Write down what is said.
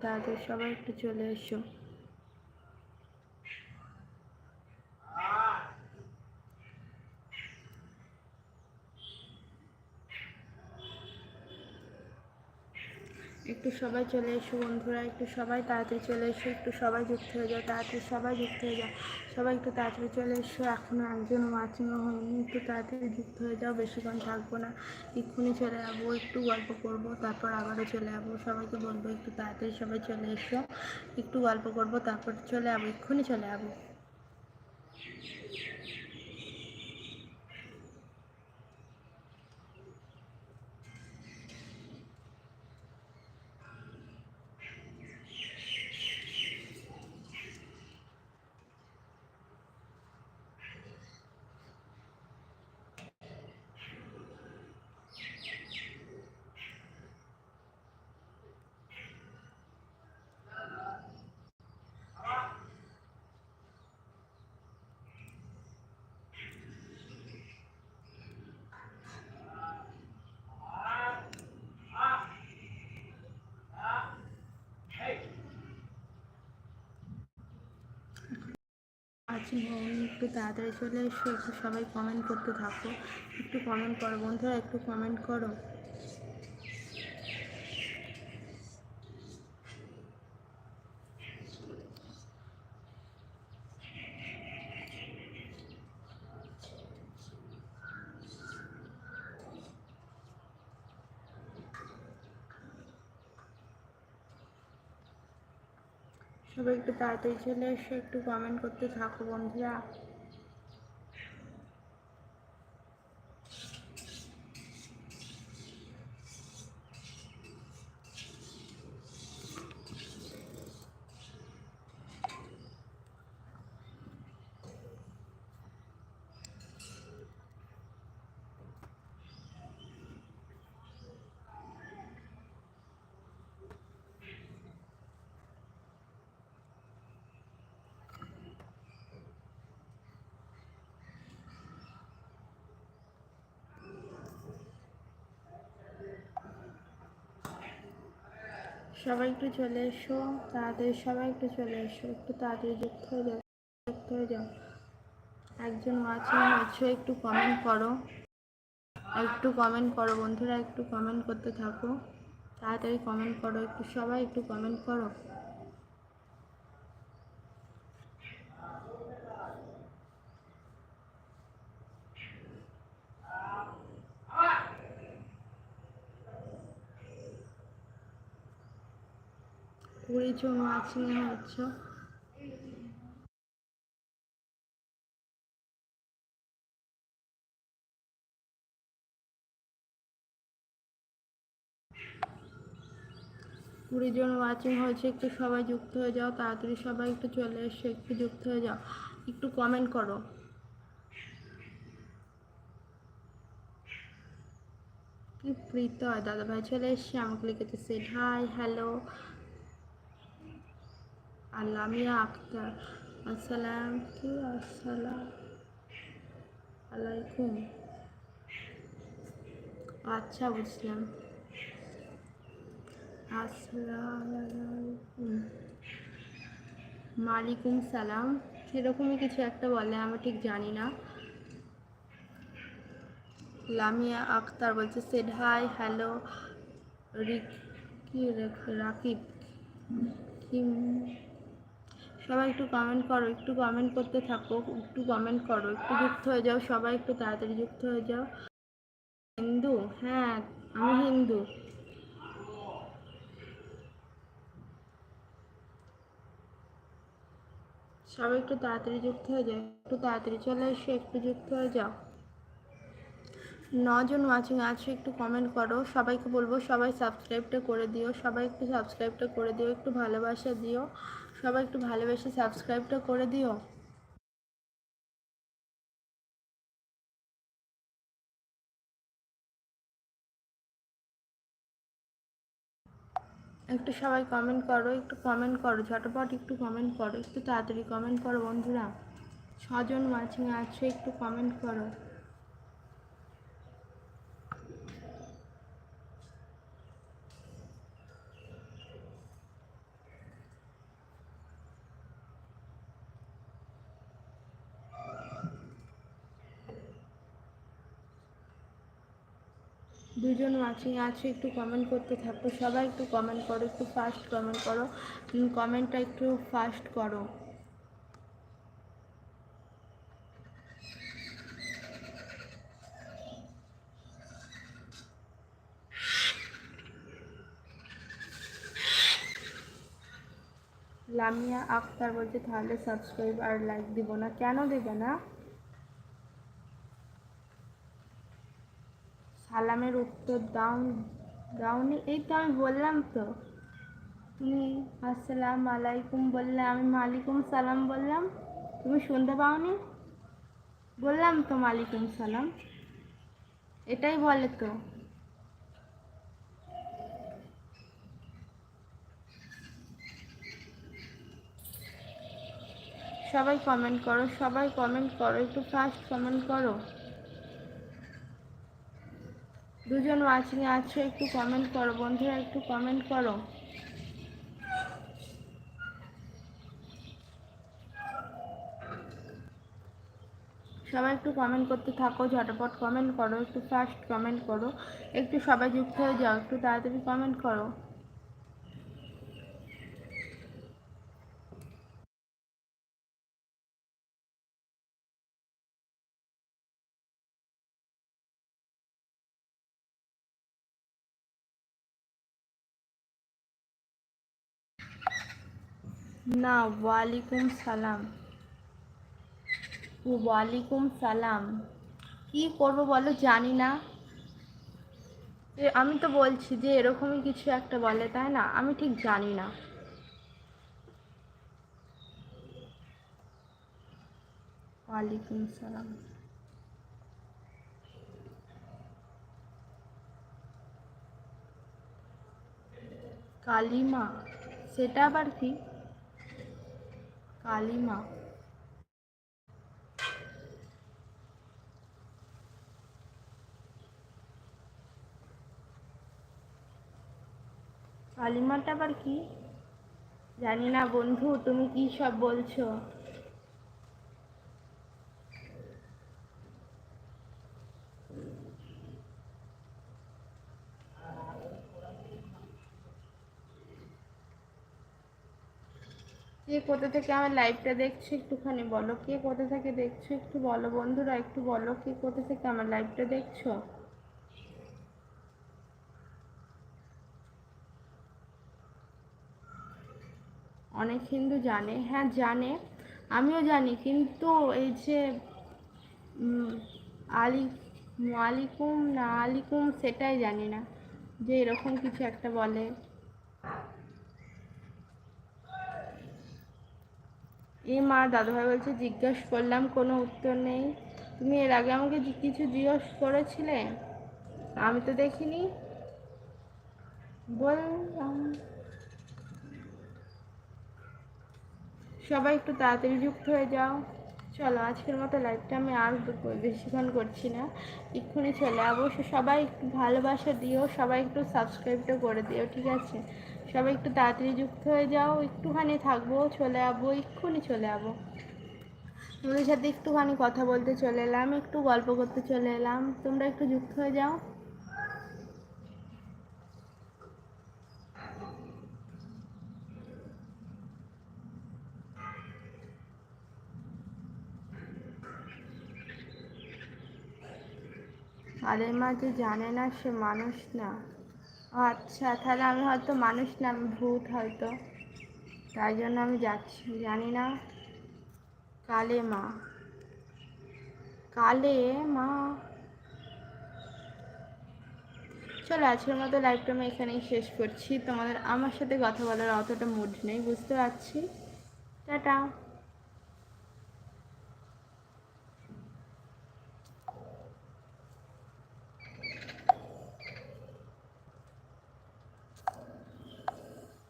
তাদের সবাই একটু চলে এসো। একটু সবাই চলে এসো বন্ধুরা, একটু সবাই তাড়াতাড়ি চলে এসো, একটু সবাই যুক্ত হয়ে যাও, তাড়াতাড়ি সবাই যুক্ত হয়ে যাও, সবাই একটু তাড়াতাড়ি চলে এসো এখনও একজন ওয়াচিংও হয়নি, একটু তাড়াতাড়ি যুক্ত হয়ে যাও বেশিক্ষণ থাকব না, এক্ষুনি চলে যাব, একটু গল্প করব, তারপর আবারও চলে যাব, সবাইকে বলব একটু তাড়াতাড়ি সবাই চলে এসো, একটু গল্প করব, তারপর চলে যাব, এক্ষুনি চলে যাব আছি বোন একটু তাড়াতাড়ি চলে এসো, একটু সবাই কমেন্ট করতে থাকো। একটু কমেন্ট করো বন্ধুরা, একটু কমেন্ট করো। সবাই একটু তাড়াতাড়ি চলে এসে একটু কমেন্ট করতে থাকো বন্ধুরা। সবাই একটু চলে এসো, তাড়াতাড়ি সবাই একটু চলে এসো, একটু তাড়াতাড়ি যুক্ত হয়ে যাও, যুক্ত হয়ে যাও। একজন আছে হয়েছে একটু কমেন্ট করো। একটু কমেন্ট করো, বন্ধুরা একটু কমেন্ট করতে থাকো। তাড়াতাড়ি কমেন্ট করো, একটু সবাই একটু কমেন্ট করো। জন ওয়াচিং হচ্ছে। কুড়ি জন ওয়াচিং হয়েছে, একটু সবাই যুক্ত হয়ে যাও, তাড়াতাড়ি সবাই একটু চলে এসে, একটু যুক্ত হয়ে যাও। একটু কমেন্ট করো। কি প্রীতয় দাদা ভাই চলে এসছে আমাকে লিখেছে সেট হাই হ্যালো আলামিয়া আক্তার। আসসালাম, কি আসসালাম? আলাইকুম। আচ্ছা বুঝলাম। আসসালামালাইকুম। মালিকুম সালাম। সেরকমই কিছু একটা বলে, আমি ঠিক জানি না। লামিয়া আক্তার বলছে সেড হাই হ্যালো রিক রাকিব? কিম সবাই একটু কমেন্ট করো, একটু কমেন্ট করতে থাকো, একটু কমেন্ট করো, একটু যুক্ত হয়ে যাও, সবাই একটু তাড়াতাড়ি যুক্ত হয়ে যাও। হিন্দু? হ্যাঁ আমি হিন্দু। সবাই একটু তাড়াতাড়ি যুক্ত হয়ে যাও, একটু তাড়াতাড়ি চলে এসো, একটু যুক্ত হয়ে যাও। নজন ওয়াচিং আছে, একটু কমেন্ট করো, সবাইকে বলব সবাই সাবস্ক্রাইবটা করে দিও, সবাই একটু সাবস্ক্রাইবটা করে দিও, একটু ভালোবাসা দিও। সবাই একটু ভালোবেসে সাবস্ক্রাইবটা করে দিও। একটু সবাই কমেন্ট করো, একটু কমেন্ট করো, ঝটপট একটু কমেন্ট করো, একটু তাড়াতাড়ি কমেন্ট করো বন্ধুরা। ছজন ওয়াচিং আছে, একটু কমেন্ট করো। দুজন ওয়াচিং আছে, একটু কমেন্ট করতে থাকো। সবাই একটু কমেন্ট করো, একটু ফাস্ট কমেন্ট করো। কমেন্টটা একটু ফাস্ট করো। লামিয়া আক্তার বলছে, তাহলে সাবস্ক্রাইব আর লাইক দিব না। কেন দেবে না? সালামের উত্তর দাও, দাওনি। এই তো আমি বললাম তো। তুমি, আসসালাম আলাইকুম বললে, আমি মালিকুম সালাম বললাম। তুমি শুনতে পাওনি? বললাম তো মালিকুম সালাম। এটাই বলে তো। সবাই কমেন্ট করো, সবাই কমেন্ট করো, একটু ফাস্ট কমেন্ট করো। দুজন ওয়াচিংয়ে আছো, একটু কমেন্ট করো। বন্ধুরা, একটু কমেন্ট করো। সবাই একটু কমেন্ট করতে থাকো, ঝটপট কমেন্ট করো, একটু ফাস্ট কমেন্ট করো। একটু সবাই যুক্ত হয়ে যাও, একটু তাড়াতাড়ি কমেন্ট করো। না, ওয়ালাইকুম সালাম। ওয়ালাইকুম সালাম। কি করব বলো জানি না। আমি তো বলছি যে এরকমই কিছু একটা বলে, তাই না? আমি ঠিক জানি না। ওয়ালাইকুম সালাম। কালিমা, সেটা আবার কি? কালিমা কালিমাটা আবার কি? জানি না বন্ধু তুমি কি সব বলছো? কে কোথা থেকে আমার লাইভটা দেখছ একটুখানি বলো? কে কোথা থেকে দেখছ একটু বলো বন্ধুরা, একটু বলো কে কোথা থেকে আমার লাইভটা দেখছ? অনেক হিন্দু জানে। হ্যাঁ জানে। আমিও জানি, কিন্তু এই যে আলি, আলিকুম না আলিকুম সেটাই জানি না। যে এরকম কিছু একটা বলে। এই মা দাদাভাই বলছে, জিজ্ঞেস করলাম, কোনো উত্তর নেই। তুমি এর আগে আমাকে কিছু জিজ্ঞেস করেছিলে? আমি তো দেখিনি। বললাম, সবাই একটু তাড়াতাড়ি যুক্ত হয়ে যাও। চলো, আজকের মতো লাইভটা আমি আর বেশিক্ষণ করছি না। এক্ষুনি চলে অবশ্য সবাই একটু ভালোবাসা দিও, সবাই একটু সাবস্ক্রাইবটা করে দিও, ঠিক আছে? সবাই একটু তাড়াতাড়ি যুক্ত হয়ে যাও, একটুখানি থাকব, চলে যাব এক্ষুনি চলে যাব তোমাদের সাথে একটুখানি কথা বলতে চলে এলাম, একটু গল্প করতে চলে এলাম। তোমরা একটু যুক্ত হয়ে যাও। কালের মা, যে জানে না সে মানুষ না। আচ্ছা তাহলে আমি হয়তো মানুষ না, আমি ভূত হয়তো। তাই জন্য আমি যাচ্ছি, জানি না। কালে মা। কালে মা। চলো, আজকের মতো লাইভটা আমি এখানেই শেষ করছি। তোমাদের, আমার সাথে কথা বলার অতটা মুড নেই, বুঝতে পারছি। টাটা।